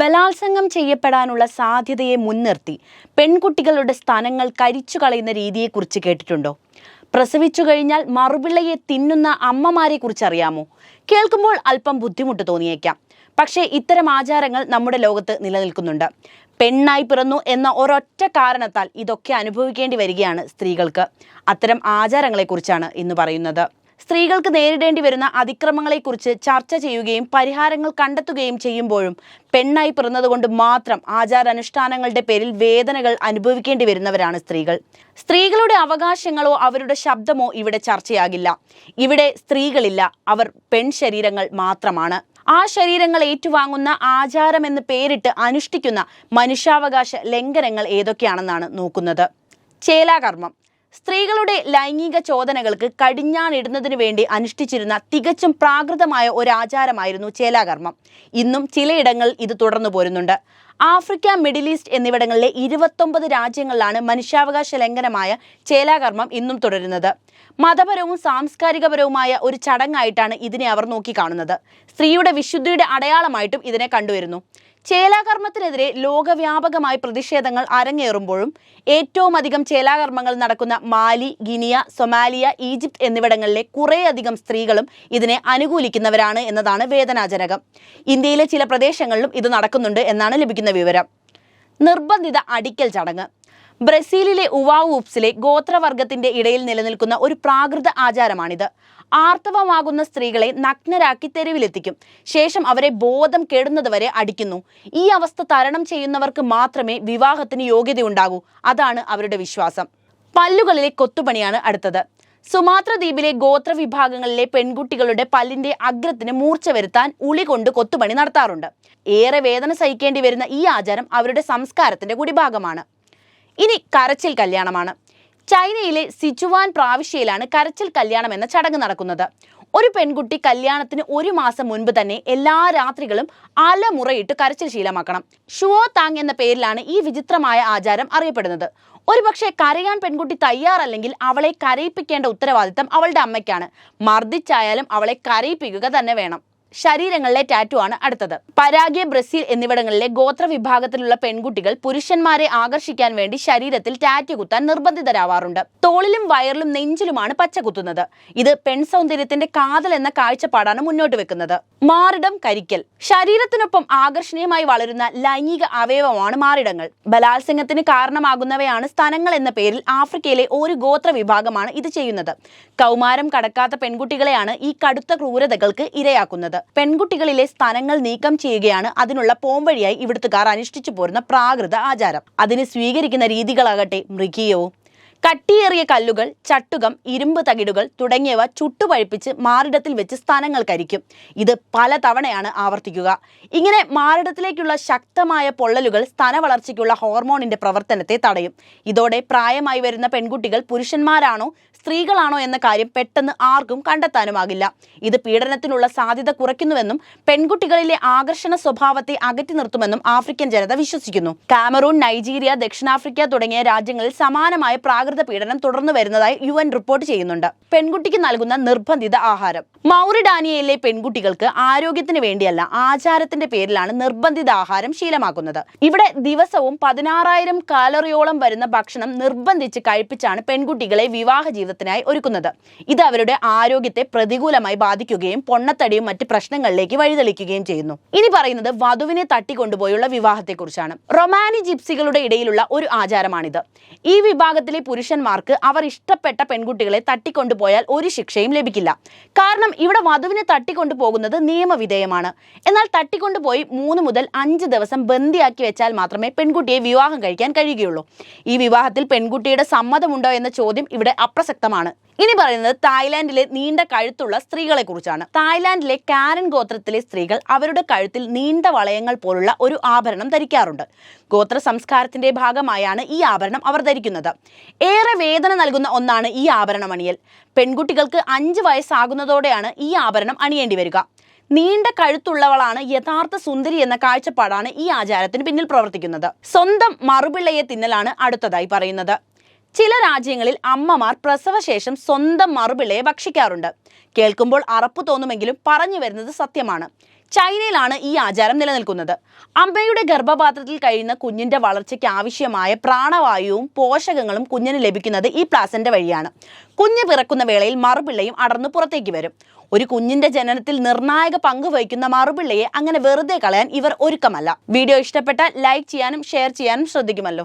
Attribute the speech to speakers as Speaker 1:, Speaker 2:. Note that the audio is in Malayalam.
Speaker 1: ബലാത്സംഗം ചെയ്യപ്പെടാനുള്ള സാധ്യതയെ മുൻനിർത്തി പെൺകുട്ടികളുടെ സ്ഥാനങ്ങൾ കരിച്ചു കളയുന്ന രീതിയെക്കുറിച്ച് കേട്ടിട്ടുണ്ടോ? പ്രസവിച്ചു കഴിഞ്ഞാൽ മറുപിള്ളയെ തിന്നുന്ന അമ്മമാരെ കുറിച്ച് അറിയാമോ കേൾക്കുമ്പോൾ അല്പം ബുദ്ധിമുട്ട് തോന്നിയേക്കാം. പക്ഷേ ഇത്തരം ആചാരങ്ങൾ നമ്മുടെ ലോകത്ത് നിലനിൽക്കുന്നുണ്ട്. പെണ്ണായി പിറന്നു എന്ന ഒരൊറ്റ കാരണത്താൽ ഇതൊക്കെ അനുഭവിക്കേണ്ടി വരികയാണ് സ്ത്രീകൾക്ക്. അത്തരം ആചാരങ്ങളെക്കുറിച്ചാണ് ഇന്ന് പറയുന്നത്. സ്ത്രീകൾക്ക് നേരിടേണ്ടി വരുന്ന അതിക്രമങ്ങളെക്കുറിച്ച് ചർച്ച ചെയ്യുകയും പരിഹാരങ്ങൾ കണ്ടെത്തുകയും ചെയ്യുമ്പോഴും പെണ്ണായി പിറന്നതുകൊണ്ട് മാത്രം ആചാരാനുഷ്ഠാനങ്ങളുടെ പേരിൽ വേദനകൾ അനുഭവിക്കേണ്ടി വരുന്നവരാണ് സ്ത്രീകൾ. സ്ത്രീകളുടെ അവകാശങ്ങളോ അവരുടെ ശബ്ദമോ ഇവിടെ ചർച്ചയാകില്ല. ഇവിടെ സ്ത്രീകളില്ല അവർ പെൺ ശരീരങ്ങൾ മാത്രമാണ്. ആ ശരീരങ്ങൾ ഏറ്റുവാങ്ങുന്ന ആചാരം എന്ന് പേരിട്ട് അനുഷ്ഠിക്കുന്ന മനുഷ്യാവകാശ ലംഘനങ്ങൾ ഏതൊക്കെയാണെന്നാണ് നോക്കുന്നത്. ചേലാകർമ്മം. സ്ത്രീകളുടെ ലൈംഗിക ചോദനകൾക്ക് കടിഞ്ഞാണിടുന്നതിന് വേണ്ടി അനുഷ്ഠിച്ചിരുന്ന തികച്ചും പ്രാകൃതമായ ഒരു ആചാരമായിരുന്നു ചേലാകർമ്മം. ഇന്നും ചിലയിടങ്ങൾ ഇത് തുടർന്നു പോരുന്നുണ്ട്. ആഫ്രിക്ക മിഡിൽ ഈസ്റ്റ് എന്നിവിടങ്ങളിലെ ഇരുപത്തൊമ്പത് രാജ്യങ്ങളിലാണ് മനുഷ്യാവകാശ ലംഘനമായ ചേലാകർമ്മം ഇന്നും തുടരുന്നത്. മതപരവും സാംസ്കാരികപരവുമായ ഒരു ചടങ്ങായിട്ടാണ് ഇതിനെ അവർ നോക്കിക്കാണുന്നത്. സ്ത്രീയുടെ വിശുദ്ധിയുടെ അടയാളമായിട്ടും ഇതിനെ കണ്ടുവരുന്നു. ചേലാകർമ്മത്തിനെതിരെ ലോകവ്യാപകമായി പ്രതിഷേധങ്ങൾ അരങ്ങേറുമ്പോഴും ഏറ്റവും അധികം ചേലാകർമ്മങ്ങൾ നടക്കുന്ന മാലി ഗിനിയ സൊമാലിയ ഈജിപ്ത് എന്നിവിടങ്ങളിലെ കുറേയധികം സ്ത്രീകളും ഇതിനെ അനുകൂലിക്കുന്നവരാണ് എന്നതാണ് വേദനാജനകം. ഇന്ത്യയിലെ ചില പ്രദേശങ്ങളിലും ഇത് നടക്കുന്നുണ്ട് എന്നാണ് ലഭിക്കുന്ന വിവരം. നിർബന്ധിത അടിക്കൽ ചടങ്ങ്. ബ്രസീലിലെ ഉവാവു ഉപ്സിലെ ഗോത്രവർഗത്തിന്റെ ഇടയിൽ നിലനിൽക്കുന്ന ഒരു പ്രാകൃത ആചാരമാണിത്. ആർത്തവമാകുന്ന സ്ത്രീകളെ നഗ്നരാക്കി തെരുവിലെത്തിക്കും. ശേഷം അവരെ ബോധം കെടുന്നതുവരെ അടിക്കുന്നു. ഈ അവസ്ഥ തരണം ചെയ്യുന്നവർക്ക് മാത്രമേ വിവാഹത്തിന് യോഗ്യതയുണ്ടാകൂ. അതാണ് അവരുടെ വിശ്വാസം. പല്ലുകളിലെ കൊത്തുപണിയാണ് അടുത്തത്. സുമാത്ര ദ്വീപിലെ ഗോത്ര വിഭാഗങ്ങളിലെ പെൺകുട്ടികളുടെ പല്ലിന്റെ അഗ്രത്തിന് മൂർച്ച വരുത്താൻ ഉളി കൊണ്ട് കൊത്തുപണി നടത്താറുണ്ട്. ഏറെ വേദന സഹിക്കേണ്ടി വരുന്ന ഈ ആചാരം അവരുടെ സംസ്കാരത്തിന്റെ കൂടി ഭാഗമാണ് ഇനി കരച്ചിൽ കല്യാണമാണ്. ചൈനയിലെ സിച്ചുവാൻ പ്രാവിശ്യയിലാണ് കരച്ചിൽ കല്യാണം എന്ന ചടങ്ങ് നടക്കുന്നത്. ഒരു പെൺകുട്ടി കല്യാണത്തിന് ഒരു മാസം മുൻപ് തന്നെ എല്ലാ രാത്രികളും അലമുറയിട്ട് കരച്ചിൽ ശീലമാക്കണം. ഷുവോ താങ് എന്ന പേരിലാണ് ഈ വിചിത്രമായ ആചാരം അറിയപ്പെടുന്നത്. ഒരുപക്ഷെ കരയാൻ പെൺകുട്ടി തയ്യാറല്ലെങ്കിൽ അവളെ കരയിപ്പിക്കേണ്ട ഉത്തരവാദിത്തം അവളുടെ അമ്മയ്ക്കാണ്. മർദ്ദിച്ചായാലും അവളെ കരയിപ്പിക്കുക തന്നെ വേണം. ശരീരങ്ങളിലെ ടാറ്റു ആണ് അടുത്തത്. പരാഗ്യ ബ്രസീൽ എന്നിവിടങ്ങളിലെ ഗോത്ര വിഭാഗത്തിലുള്ള പെൺകുട്ടികൾ പുരുഷന്മാരെ ആകർഷിക്കാൻ വേണ്ടി ശരീരത്തിൽ ടാറ്റു കുത്താൻ നിർബന്ധിതരാവാറുണ്ട്. തോളിലും വയറിലും നെഞ്ചിലുമാണ് പച്ച കുത്തുന്നത്. ഇത് പെൺ സൗന്ദര്യത്തിന്റെ കാതൽ എന്ന കാഴ്ചപ്പാടാണ് മുന്നോട്ട് വെക്കുന്നത്. മാറിടം കരിക്കൽ. ശരീരത്തിനൊപ്പം ആകർഷണീയമായി വളരുന്ന ലൈംഗിക അവയവമാണ് മാറിടങ്ങൾ. ബലാത്സംഗത്തിന് കാരണമാകുന്നവയാണ് സ്ഥലങ്ങൾ എന്ന പേരിൽ ആഫ്രിക്കയിലെ ഒരു ഗോത്ര വിഭാഗമാണ് ഇത് ചെയ്യുന്നത്. കൗമാരം കടക്കാത്ത പെൺകുട്ടികളെയാണ് ഈ കടുത്ത ക്രൂരതകൾക്ക് ഇരയാക്കുന്നത്. പെൺകുട്ടികളിലെ സ്തനങ്ങൾ നീക്കം ചെയ്യുകയാണ്. അതിനുള്ള പോംവഴിയായി ഇവിടുത്തുകാർ അനുഷ്ഠിച്ചു പോരുന്ന പ്രാകൃത ആചാരം. അതിന് സ്വീകരിക്കുന്ന രീതികളാകട്ടെ മൃഗീയവും കട്ടിയേറിയ കല്ലുകൾ ചട്ടുകം ഇരുമ്പ് തകിടുകൾ തുടങ്ങിയവ ചുട്ടുപഴിപ്പിച്ച് മാറിടത്തിൽ വെച്ച് സ്ഥാനങ്ങൾ കരിക്കും. ഇത് പല തവണയാണ് ആവർത്തിക്കുക. ഇങ്ങനെ മാറിടത്തിലേക്കുള്ള ശക്തമായ പൊള്ളലുകൾ സ്ഥാനവളർച്ചയ്ക്കുള്ള ഹോർമോണിന്റെ പ്രവർത്തനത്തെ തടയും. ഇതോടെ പ്രായമായി വരുന്ന പെൺകുട്ടികൾ പുരുഷന്മാരാണോ സ്ത്രീകളാണോ എന്ന കാര്യം പെട്ടെന്ന് ആർക്കും കണ്ടെത്താനുമാകില്ല. ഇത് പീഡനത്തിനുള്ള സാധ്യത കുറയ്ക്കുന്നുവെന്നും പെൺകുട്ടികളിലെ ആകർഷണ സ്വഭാവത്തെ അകറ്റി നിർത്തുമെന്നും ആഫ്രിക്കൻ ജനത വിശ്വസിക്കുന്നു. കാമറൂൺ നൈജീരിയ ദക്ഷിണാഫ്രിക്ക തുടങ്ങിയ രാജ്യങ്ങളിൽ സമാനമായ പ്രാകൃത പീഡനം തുടർന്നു വരുന്നതായി യു എൻ റിപ്പോർട്ട് ചെയ്യുന്നുണ്ട്. പെൺകുട്ടിക്ക് നൽകുന്ന നിർബന്ധിത ആഹാരം. മൗറിഡാനിയയിലെ പെൺകുട്ടികൾക്ക് ആരോഗ്യത്തിന് വേണ്ടിയല്ല ആചാരത്തിന്റെ പേരിലാണ് നിർബന്ധിത ആഹാരം ശീലമാക്കുന്നത്. ഇവിടെ ദിവസവും പതിനാറായിരം കാലറിയോളം വരുന്ന ഭക്ഷണം നിർബന്ധിച്ച് കഴിപ്പിച്ചാണ് പെൺകുട്ടികളെ വിവാഹ ജീവിതത്തിനായി ഒരുക്കുന്നത്. ഇത് അവരുടെ ആരോഗ്യത്തെ പ്രതികൂലമായി ബാധിക്കുകയും പൊണ്ണത്തടിയും മറ്റ് പ്രശ്നങ്ങളിലേക്ക് വഴിതെളിക്കുകയും ചെയ്യുന്നു. ഇനി പറയുന്നത് വധുവിനെ തട്ടിക്കൊണ്ടുപോയുള്ള വിവാഹത്തെക്കുറിച്ചാണ്. റൊമാനി ജിപ്സികളുടെ ഇടയിലുള്ള ഒരു ആചാരമാണിത്. ഈ വിഭാഗത്തിലെ പുരുഷന്മാർക്ക് അവർ ഇഷ്ടപ്പെട്ട പെൺകുട്ടികളെ തട്ടിക്കൊണ്ടുപോയാൽ ഒരു ശിക്ഷയും ലഭിക്കില്ല. കാരണം ഇവിടെ വധുവിനെ തട്ടിക്കൊണ്ടുപോകുന്നത് നിയമവിധേയമാണ്. എന്നാൽ തട്ടിക്കൊണ്ടുപോയി മൂന്ന് മുതൽ അഞ്ച് ദിവസം ബന്ദിയാക്കി വെച്ചാൽ മാത്രമേ പെൺകുട്ടിയെ വിവാഹം കഴിക്കാൻ കഴിയുകയുള്ളൂ. ഈ വിവാഹത്തിൽ പെൺകുട്ടിയുടെ സമ്മതമുണ്ടോ എന്ന ചോദ്യം ഇവിടെ അപ്രസക്തമാണ്. ഇനി പറയുന്നത് തായ്ലാന്റിലെ നീണ്ട കഴുത്തുള്ള സ്ത്രീകളെ കുറിച്ചാണ് തായ്ലാന്റിലെ കാരൻ ഗോത്രത്തിലെ സ്ത്രീകൾ അവരുടെ കഴുത്തിൽ നീണ്ട വളയങ്ങൾ പോലുള്ള ഒരു ആഭരണം ധരിക്കാറുണ്ട്. ഗോത്ര സംസ്കാരത്തിന്റെ ഭാഗമായാണ് ഈ ആഭരണം അവർ ധരിക്കുന്നത്. ഏറെ വേദന നൽകുന്ന ഒന്നാണ് ഈ ആഭരണം അണിയൽ. പെൺകുട്ടികൾക്ക് അഞ്ച് വയസ്സാകുന്നതോടെയാണ് ഈ ആഭരണം അണിയേണ്ടി വരിക. നീണ്ട കഴുത്തുള്ളവളാണ് യഥാർത്ഥ സുന്ദരി എന്ന കാഴ്ചപ്പാടാണ് ഈ ആചാരത്തിന് പിന്നിൽ പ്രവർത്തിക്കുന്നത്. സ്വന്തം മറുപിള്ളയെ തിന്നലാണ് അടുത്തതായി പറയുന്നത്. ചില രാജ്യങ്ങളിൽ അമ്മമാർ പ്രസവശേഷം സ്വന്തം മറുപിള്ളയെ ഭക്ഷിക്കാറുണ്ട്. കേൾക്കുമ്പോൾ അറപ്പ് തോന്നുമെങ്കിലും പറഞ്ഞു വരുന്നത് സത്യമാണ്. ചൈനയിലാണ് ഈ ആചാരം നിലനിൽക്കുന്നത്. അമ്മയുടെ ഗർഭപാത്രത്തിൽ കഴിയുന്ന കുഞ്ഞിന്റെ വളർച്ചയ്ക്ക് ആവശ്യമായ പ്രാണവായുവും പോഷകങ്ങളും കുഞ്ഞിന് ലഭിക്കുന്നത് ഈ പ്ലാസന്റെ വഴിയാണ്. കുഞ്ഞ് പിറക്കുന്ന വേളയിൽ മറുപിള്ളയും അടർന്നു പുറത്തേക്ക് വരും. ഒരു കുഞ്ഞിന്റെ ജനനത്തിൽ നിർണായക പങ്ക് വഹിക്കുന്ന മറുപിള്ളയെ അങ്ങനെ വെറുതെ കളയാൻ ഇവർ ഒരുക്കമല്ല. വീഡിയോ ഇഷ്ടപ്പെട്ടാൽ ലൈക്ക് ചെയ്യാനും ഷെയർ ചെയ്യാനും ശ്രദ്ധിക്കുമല്ലോ.